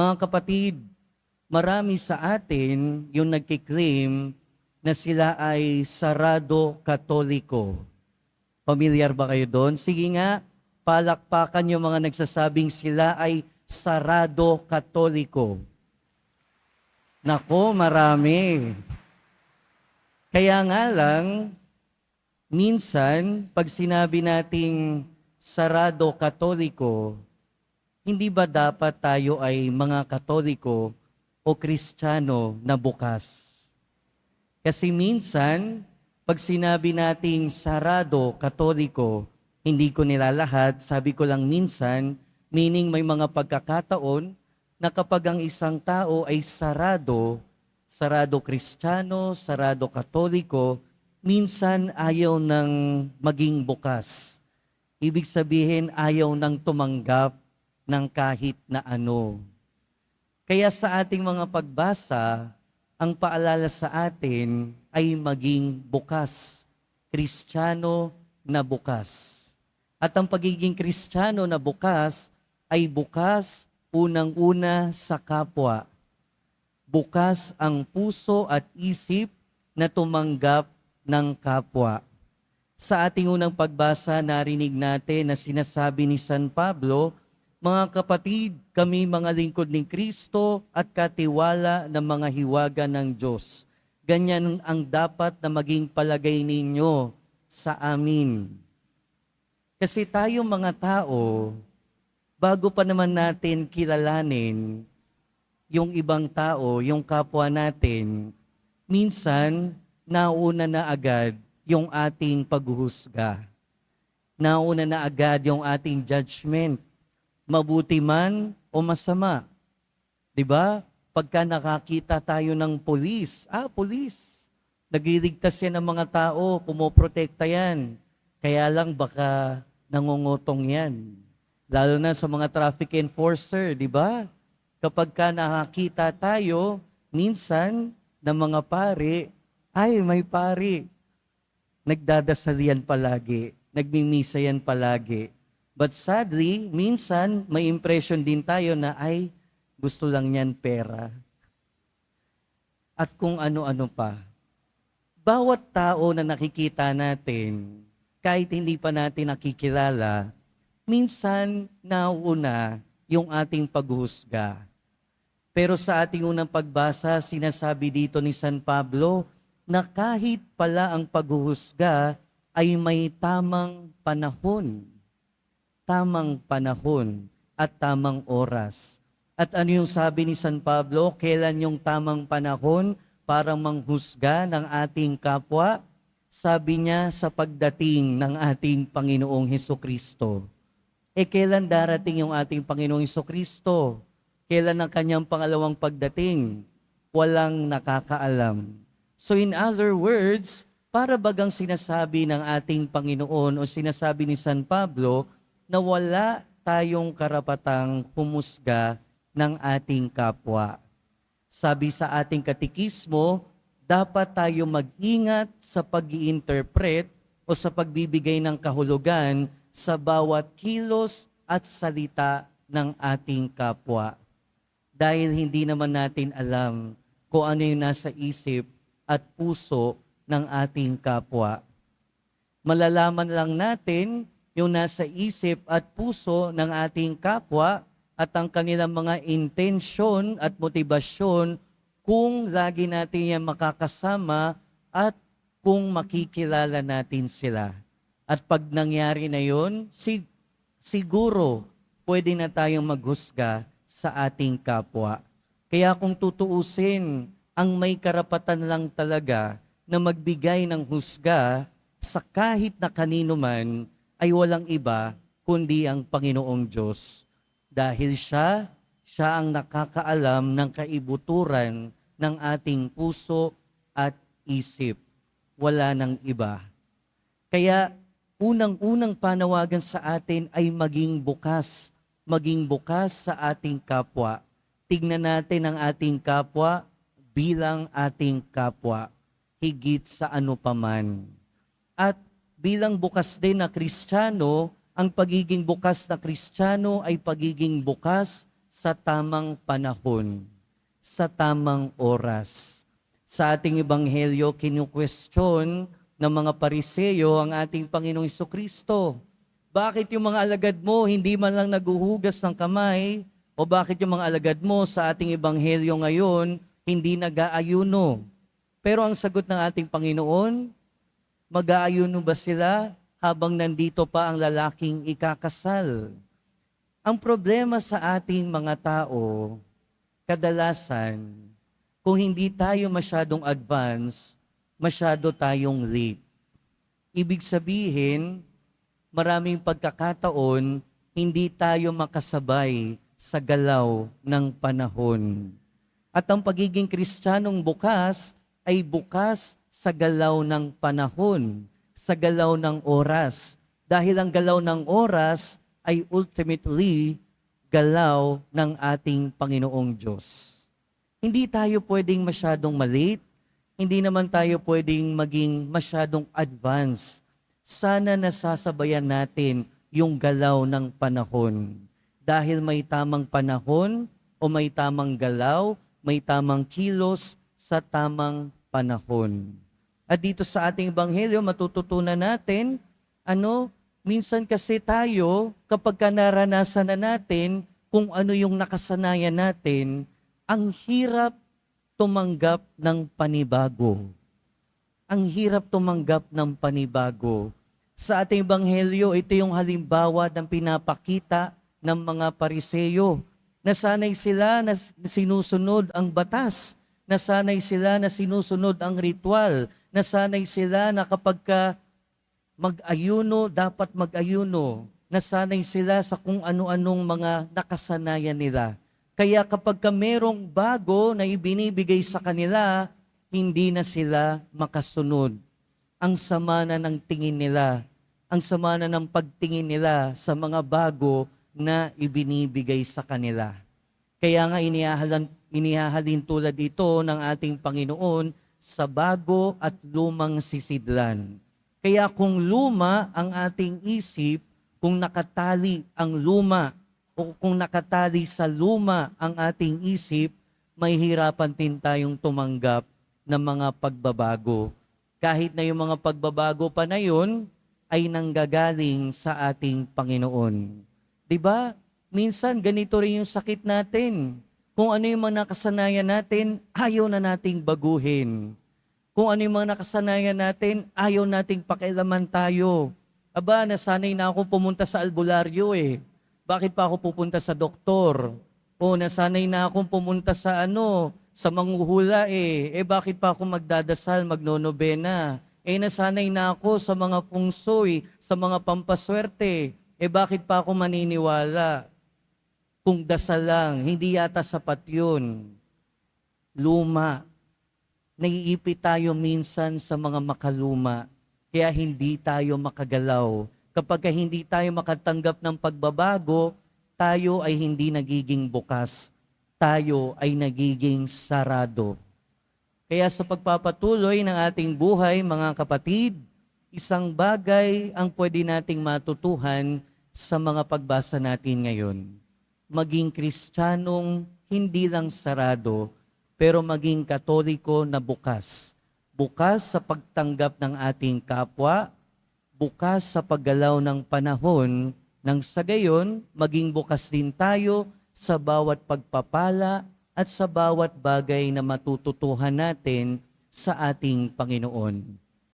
Mga kapatid, marami sa atin yung nagkiklaim na sila ay sarado katoliko. Pamilyar ba kayo doon? Sige nga, palakpakan yung mga nagsasabing sila ay sarado katoliko. Nako, marami. Kaya nga lang, minsan, pag sinabi nating sarado katoliko, hindi ba dapat tayo ay mga katoliko o kristyano na bukas? Kasi minsan, pag sinabi nating sarado katoliko, hindi ko nilalahat, sabi ko lang minsan, meaning may mga pagkakataon na kapag ang isang tao ay sarado, sarado kristyano, sarado katoliko, minsan ayaw ng maging bukas. Ibig sabihin, ayaw ng tumanggap ng kahit na ano. Kaya sa ating mga pagbasa, ang paalala sa atin ay maging bukas. Kristiyano na bukas. At ang pagiging kristyano na bukas ay bukas unang-una sa kapwa. Bukas ang puso at isip na tumanggap ng kapwa. Sa ating unang pagbasa, narinig natin na sinasabi ni San Pablo, Mga kapatid, kami mga lingkod ni Kristo at katiwala ng mga hiwaga ng Diyos. Ganyan ang dapat na maging palagay ninyo sa amin. Kasi tayo mga tao, bago pa naman natin kilalanin yung ibang tao, yung kapwa natin, minsan nauna na agad yung ating paghuhusga. Nauna na agad yung ating judgment. Mabuti man o masama. 'Di ba? Pagka nakakita tayo ng pulis, ah, pulis. Nagliligtas yan ng mga tao, pumoprotekta yan. Kaya lang baka nangungutong yan. Lalo na sa mga traffic enforcer, di ba? Kapag ka nakakita tayo, minsan, ng mga pari, ay, may pari. Nagdadasal yan palagi. Nagmimisa yan palagi. But sadly, minsan, may impression din tayo na, ay, gusto lang yan pera. At kung ano-ano pa. Bawat tao na nakikita natin, kahit hindi pa natin nakikilala, minsan nauna yung ating paghuhusga. Pero sa ating unang pagbasa, sinasabi dito ni San Pablo na kahit pala ang paghuhusga ay may tamang panahon. Tamang panahon at tamang oras. At ano yung sabi ni San Pablo? Kailan yung tamang panahon para manghusga ng ating kapwa? Sabi niya sa pagdating ng ating Panginoong Heso Kristo. E kailan darating yung ating Panginoong Heso Kristo? Kailan ang kanyang pangalawang pagdating? Walang nakakaalam. So in other words, para bagang sinasabi ng ating Panginoon o sinasabi ni San Pablo na wala tayong karapatang humusga ng ating kapwa. Sabi sa ating katikismo, dapat tayo mag-ingat sa pag interpret o sa pagbibigay ng kahulugan sa bawat kilos at salita ng ating kapwa. Dahil hindi naman natin alam kung ano yung nasa isip at puso ng ating kapwa. Malalaman lang natin yung nasa isip at puso ng ating kapwa at ang kanilang mga intensyon at motibasyon kung lagi natin yan makakasama at kung makikilala natin sila. At pag nangyari na yon, sig- siguro pwede na tayong maghusga sa ating kapwa. Kaya kung tutuusin, ang may karapatan lang talaga na magbigay ng husga sa kahit na kanino man ay walang iba kundi ang Panginoong Diyos. Dahil siya, siya ang nakakaalam ng kaibuturan ng ating puso at isip. Wala ng iba. Kaya unang-unang panawagan sa atin ay maging bukas. Maging bukas sa ating kapwa. Tignan natin ang ating kapwa bilang ating kapwa, higit sa ano paman. At bilang bukas din na Kristiyano, ang pagiging bukas na Kristiyano ay pagiging bukas sa tamang panahon, sa tamang oras. Sa ating ebanghelyo, kinu-question ng mga pariseyo ang ating Panginoong Kristo. Bakit yung mga alagad mo hindi man lang naguhugas ng kamay? O bakit yung mga alagad mo sa ating ebanghelyo ngayon hindi nag-aayuno? Pero ang sagot ng ating Panginoon, mag-aayuno ba sila habang nandito pa ang lalaking ikakasal? Ang problema sa ating mga tao, kadalasan, kung hindi tayo masyadong advance, masyado tayong late. Ibig sabihin, maraming pagkakataon, hindi tayo makasabay sa galaw ng panahon. At ang pagiging kristyanong bukas ay bukas sa galaw ng panahon, sa galaw ng oras. Dahil ang galaw ng oras ay ultimately galaw ng ating Panginoong Diyos. Hindi tayo pwedeng masyadong malate, hindi naman tayo pwedeng maging masyadong advance. Sana nasasabayan natin yung galaw ng panahon. Dahil may tamang panahon o may tamang galaw, may tamang kilos sa tamang panahon. At dito sa ating ebanghelyo, matututunan natin, ano, minsan kasi tayo, kapag ka naranasan na natin kung ano yung nakasanayan natin, ang hirap tumanggap ng panibago. Ang hirap tumanggap ng panibago. Sa ating ebanghelyo, ito yung halimbawa ng pinapakita ng mga pariseyo. Nasanay sila na sinusunod ang batas. Nasanay sila na sinusunod ang ritual. Nasanay sila na kapag ka mag-ayuno, dapat mag-ayuno. Nasanay sila sa kung ano-anong mga nakasanayan nila. Kaya kapag ka merong bago na ibinibigay sa kanila, hindi na sila makasunod. Ang sama na ng tingin nila, ang sama na ng pagtingin nila sa mga bago na ibinibigay sa kanila. Kaya nga inihahalin, inihahalin tulad ito ng ating Panginoon sa bago at lumang sisidlan. Kaya kung luma ang ating isip, kung nakatali ang luma o kung nakatali sa luma ang ating isip, may hirapan din tayong tumanggap ng mga pagbabago. Kahit na yung mga pagbabago pa na yun ay nanggagaling sa ating Panginoon. 'Di ba? Minsan ganito rin yung sakit natin. Kung ano yung mga nakasanayan natin, ayaw na nating baguhin. Kung ano yung mga nakasanayan natin, ayaw nating pakialaman tayo. Aba, nasanay na ako pumunta sa albularyo eh. Bakit pa ako pupunta sa doktor? O nasanay na akong pumunta sa ano, sa manghuhula eh. Eh bakit pa ako magdadasal, magnonobena? Eh nasanay na ako sa mga pungsoy, sa mga pampaswerte. Eh bakit pa ako maniniwala? Kung dasal lang, hindi yata sapat yun. Luma. Naiipit tayo minsan sa mga makaluma, kaya hindi tayo makagalaw. Kapag ka hindi tayo makatanggap ng pagbabago, tayo ay hindi nagiging bukas. Tayo ay nagiging sarado. Kaya sa pagpapatuloy ng ating buhay, mga kapatid, isang bagay ang pwede nating matutuhan sa mga pagbasa natin ngayon. Maging kristyanong hindi lang sarado, pero maging katoliko na bukas. Bukas sa pagtanggap ng ating kapwa, bukas sa paggalaw ng panahon, nang sa gayon, maging bukas din tayo sa bawat pagpapala at sa bawat bagay na matututuhan natin sa ating Panginoon.